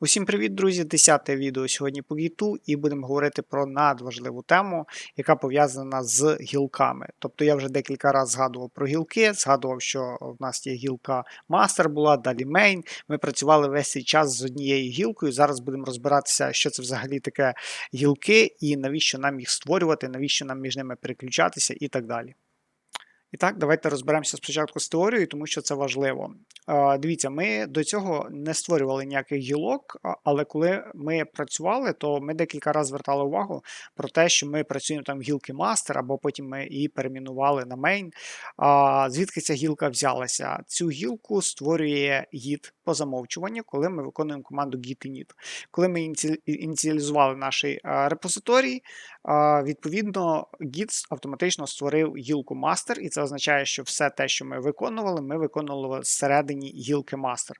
Усім привіт, друзі! Десяте відео сьогодні по гіту, і будемо говорити про надважливу тему, яка пов'язана з гілками. Тобто я вже декілька разів згадував про гілки, згадував, що в нас є гілка мастер була, далі мейн. Ми працювали весь цей час з однією гілкою. Зараз будемо розбиратися, що це взагалі таке гілки, і навіщо нам їх створювати, навіщо нам між ними переключатися і так далі. І так, давайте розберемося спочатку з теорією, тому що це важливо. Дивіться, ми до цього не створювали ніяких гілок, але коли ми працювали, то ми декілька разів звертали увагу про те, що ми працюємо там гілки мастер, або потім ми її перемінували на мейн. Звідки ця гілка взялася? Цю гілку створює гід по замовчуванню, коли ми виконуємо команду git init. Коли ми ініціалізували наш е, репозиторій, Відповідно, Git автоматично створив гілку master, і це означає, що все те, що ми виконували, ми виконували всередині гілки master.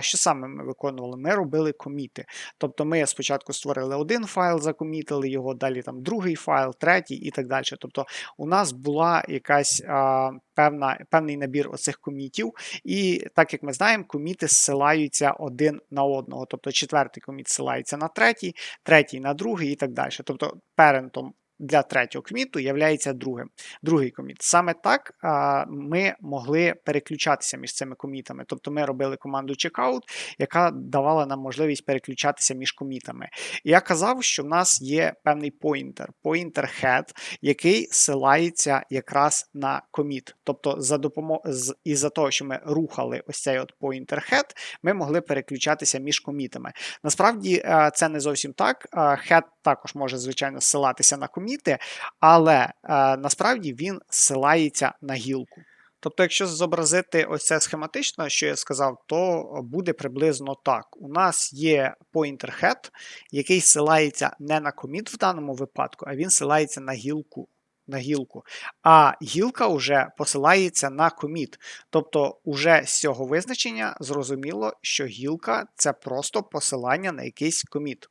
Що саме ми виконували? Ми робили коміти. Тобто ми спочатку створили один файл, закомітили його, далі там другий файл, третій і так далі. Тобто у нас була якась а, певна, певний набір оцих комітів, і так як ми знаємо, коміти зсилаються один на одного. Тобто четвертий коміт зсилається на третій, третій на другий і так далі. Тобто парентом для третього коміту є другим, другий коміт. Саме так а, ми могли переключатися між цими комітами. Тобто ми робили команду checkout, яка давала нам можливість переключатися між комітами. І я казав, що в нас є певний поінтер, поінтер head, який силається якраз на коміт. Тобто, за допомо... із-за того, що ми рухали ось цей от pointer head, ми могли переключатися між комітами. Насправді е, це не зовсім так. Е, Head також може, звичайно, ссилатися на коміти, але е, насправді він ссилається на гілку. Тобто, якщо зобразити ось це схематично, що я сказав, то буде приблизно так. У нас є pointer head, який ссилається не на коміт в даному випадку, а він ссилається на гілку. На гілку, а гілка вже посилається на коміт. Тобто, уже з цього визначення зрозуміло, що гілка це просто посилання на якийсь коміт.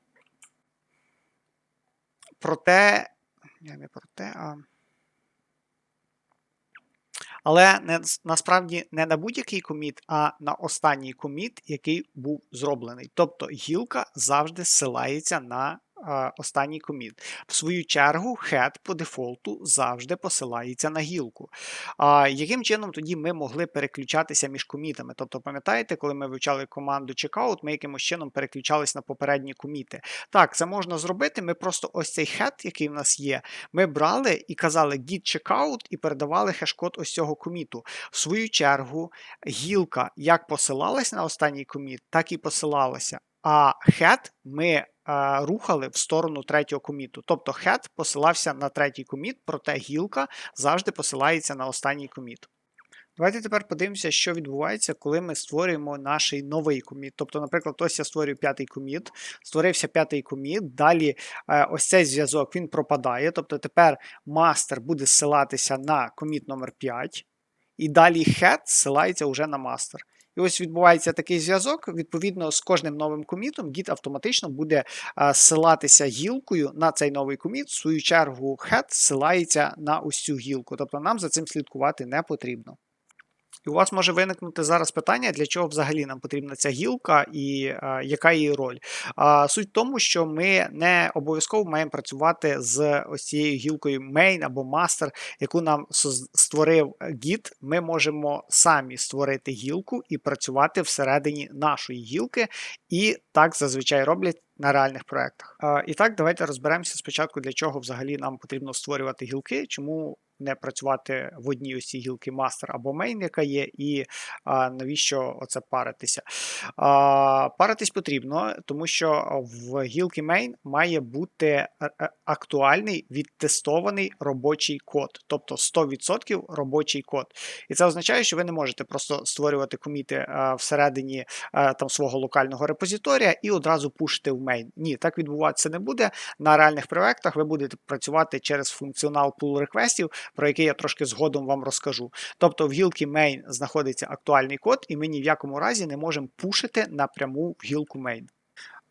Проте, я не проте, а. Але не, насправді не на будь-який коміт, а на останній коміт, який був зроблений. Тобто гілка завжди ссилається на останній коміт. В свою чергу, head по дефолту завжди посилається на гілку. А яким чином тоді ми могли переключатися між комітами? Тобто, пам'ятаєте, коли ми вивчали команду checkout, ми якимось чином переключались на попередні коміти. Так, це можна зробити. Ми просто ось цей head, який в нас є, ми брали і казали git checkout і передавали хеш-код ось цього коміту. В свою чергу, гілка як посилалась на останній коміт, так і посилалася. А head ми рухали в сторону третього коміту. Тобто head посилався на третій коміт, проте гілка завжди посилається на останній коміт. Давайте тепер подивимося, що відбувається, коли ми створюємо наш новий коміт. Тобто, наприклад, ось я створюю п'ятий коміт, створився п'ятий коміт, далі е, ось цей зв'язок він пропадає. Тобто тепер мастер буде ссилатися на коміт номер 5, і далі head ссилається вже на мастер. І ось відбувається такий зв'язок. Відповідно, з кожним новим комітом Git автоматично буде силатися гілкою на цей новий коміт. В свою чергу, head ссилається на цю гілку. Тобто нам за цим слідкувати не потрібно. І у вас може виникнути зараз питання, для чого взагалі нам потрібна ця гілка і а, яка її роль. А, суть в тому, що ми не обов'язково маємо працювати з ось цією гілкою main або master, яку нам створив Git. Ми можемо самі створити гілку і працювати всередині нашої гілки, і так зазвичай роблять. На реальних проєктах. А, І так, давайте розберемося спочатку, для чого взагалі нам потрібно створювати гілки, чому не працювати в одній ось гілки мастер або main, яка є, і а, навіщо оце паритися. А, паритись потрібно, тому що в гілки main має бути е, е, актуальний відтестований робочий код, тобто 100% робочий код. І це означає, що ви не можете просто створювати коміти е, всередині е, там свого локального репозиторія і одразу пушити в main. Ні, так відбуватися не буде. На реальних проєктах ви будете працювати через функціонал pull реквестів, про який я трошки згодом вам розкажу. Тобто в гілки main знаходиться актуальний код, і ми ні в якому разі не можемо пушити напряму в гілку main.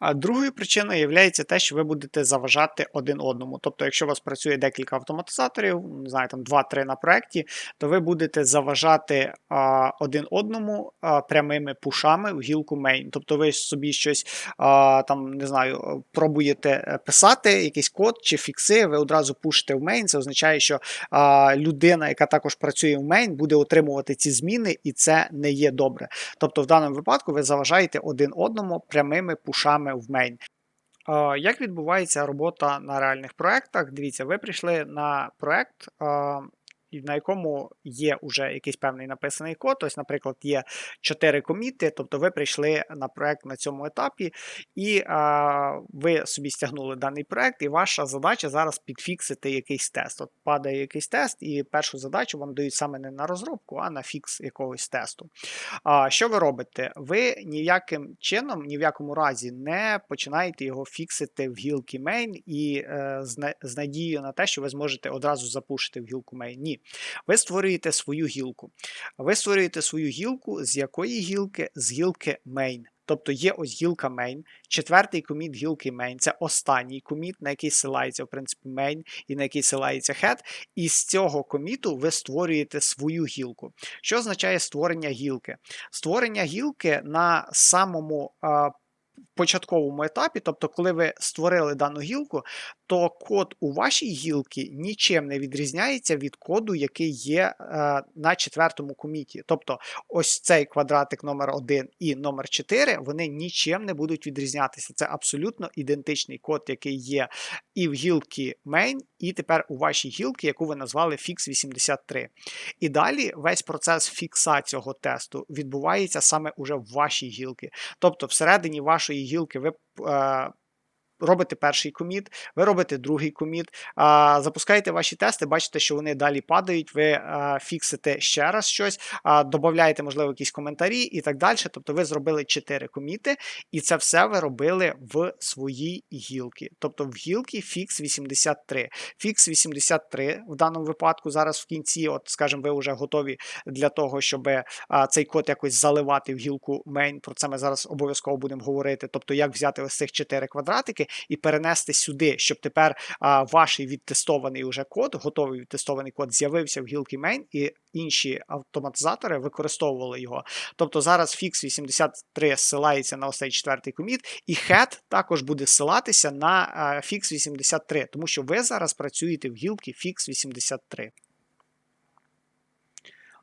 А другою причиною є те, що ви будете заважати один одному. Тобто, якщо у вас працює декілька автоматизаторів, не знаю, там 2-3 на проєкті, то ви будете заважати а, один одному а, прямими пушами в гілку main. Тобто ви собі щось а, там, не знаю, пробуєте е, писати, якийсь код чи фікси, ви одразу пушите в main. Це означає, що а, людина, яка також працює в main, буде отримувати ці зміни, і це не є добре. Тобто, в даному випадку ви заважаєте один одному прямими пушами в мейн. Як відбувається робота на реальних проектах? Дивіться, ви прийшли на і на якому є вже якийсь певний написаний код. Ось, наприклад, є 4 коміти, тобто ви прийшли на проєкт на цьому етапі, і а, ви собі стягнули даний проєкт, і ваша задача зараз підфіксити якийсь тест. От падає якийсь тест, і першу задачу вам дають саме не на розробку, а на фікс якогось тесту. А, Що ви робите? Ви ніяким чином, ні в якому разі не починаєте його фіксити в гілки main і е, з, надією на те, що ви зможете одразу запушити в гілку main. Ні. Ви створюєте свою гілку. Ви створюєте свою гілку з якої гілки? З гілки main. Тобто є ось гілка main, четвертий коміт гілки main, це останній коміт, на який силається, в принципі, main і на який силається head. І з цього коміту ви створюєте свою гілку. Що означає створення гілки? Створення гілки на самому початковому етапі, тобто, коли ви створили дану гілку, то код у вашій гілці нічим не відрізняється від коду, який є е, на четвертому коміті. Тобто, ось цей квадратик номер 1 і номер 4 вони нічим не будуть відрізнятися. Це абсолютно ідентичний код, який є і в гілці main, і тепер у вашій гілці, яку ви назвали Fix83. І далі весь процес фікса цього тесту відбувається саме уже в вашій гілці. Тобто, всередині вашої гілки ви. Е, робите перший коміт, ви робите другий коміт, запускаєте ваші тести, бачите, що вони далі падають, ви фіксите ще раз щось, додаєте, можливо, якісь коментарі і так далі. Тобто ви зробили 4 коміти, і це все ви робили в своїй гілці. Тобто в гілці Fix 83. Fix 83 в даному випадку зараз в кінці, от, скажімо, ви вже готові для того, щоб цей код якось заливати в гілку main. Про це ми зараз обов'язково будемо говорити. Тобто, як взяти ось цих 4 квадратики і перенести сюди, щоб тепер а, ваш відтестований уже код, готовий відтестований код, з'явився в гілки main, і інші автоматизатори використовували його. Тобто зараз Fix 83 ссилається на ось четвертий коміт, і head також буде ссилатися на Fix 83, тому що ви зараз працюєте в гілки Fix 83.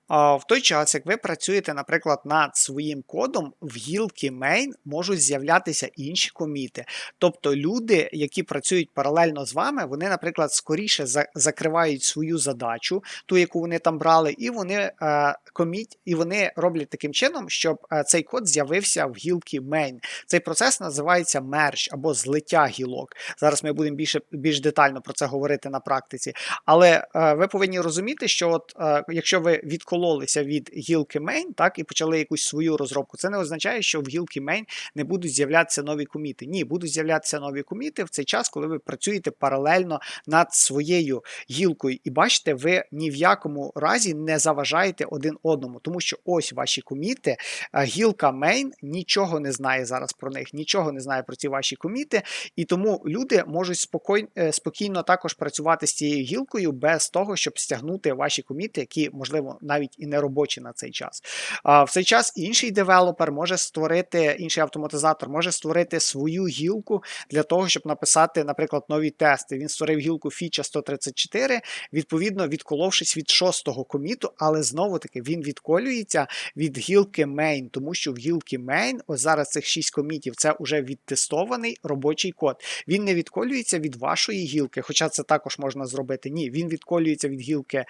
В той час, як ви працюєте, наприклад, над своїм кодом, в гілки main можуть з'являтися інші коміти. Тобто люди, які працюють паралельно з вами, вони, наприклад, скоріше закривають свою задачу, ту, яку вони там брали, і вони е, коміт, і вони роблять таким чином, щоб е, цей код з'явився в гілки main. Цей процес називається merge або злиття гілок. Зараз ми будемо більше, більш детально про це говорити на практиці. Але е, ви повинні розуміти, що от якщо ви відколи відкололися від гілки main, так, і почали якусь свою розробку, це не означає, що в гілки main не будуть з'являтися нові коміти. Ні, будуть з'являтися нові коміти в цей час, коли ви працюєте паралельно над своєю гілкою. І бачите, ви ні в якому разі не заважаєте один одному, тому що ось ваші коміти, гілка main нічого не знає зараз про них, нічого не знає про ці ваші коміти, і тому люди можуть спокійно, е, спокійно також працювати з цією гілкою без того, щоб стягнути ваші коміти, які, можливо, навіть навіть і не робочі на цей час. А в цей час інший девелопер може створити, інший автоматизатор може створити свою гілку для того, щоб написати, наприклад, нові тести. Він створив гілку фіча 134, відповідно, відколовшись від шостого коміту, але знову-таки він відколюється від гілки main, тому що в гілки main, ось зараз цих 6 комітів, це вже відтестований робочий код. Він не відколюється від вашої гілки, хоча це також можна зробити. Ні, він відколюється від гілки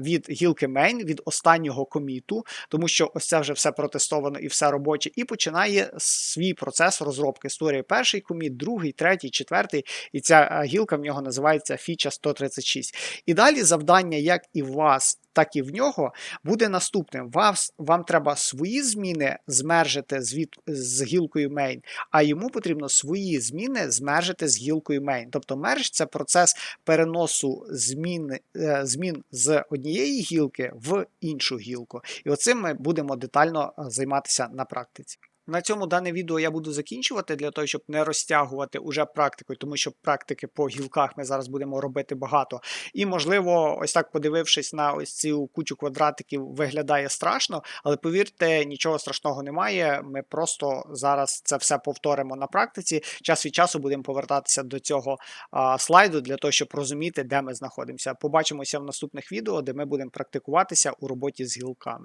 від гілки main, від останнього коміту, тому що ось це вже все протестовано і все робоче, і починає свій процес розробки. Створює перший коміт, другий, третій, четвертий, і ця е, гілка в нього називається фіча 136. І далі завдання, як і в вас, так і в нього буде наступним. Вас, Вам треба свої зміни змержити з, з гілкою main, а йому потрібно свої зміни змержити з гілкою main. Тобто мерж це процес переносу змін, е, змін з однієї гілки в іншу гілку. І оцим ми будемо детально е, займатися на практиці. На цьому дане відео я буду закінчувати для того, щоб не розтягувати уже практикою, тому що практики по гілках ми зараз будемо робити багато. І, можливо, ось так подивившись на ось цю кучу квадратиків, виглядає страшно, але повірте, нічого страшного немає. Ми просто зараз це все повторимо на практиці. Час від часу будемо повертатися до цього а, слайду для того, щоб розуміти, де ми знаходимося. Побачимося в наступних відео, де ми будемо практикуватися у роботі з гілками.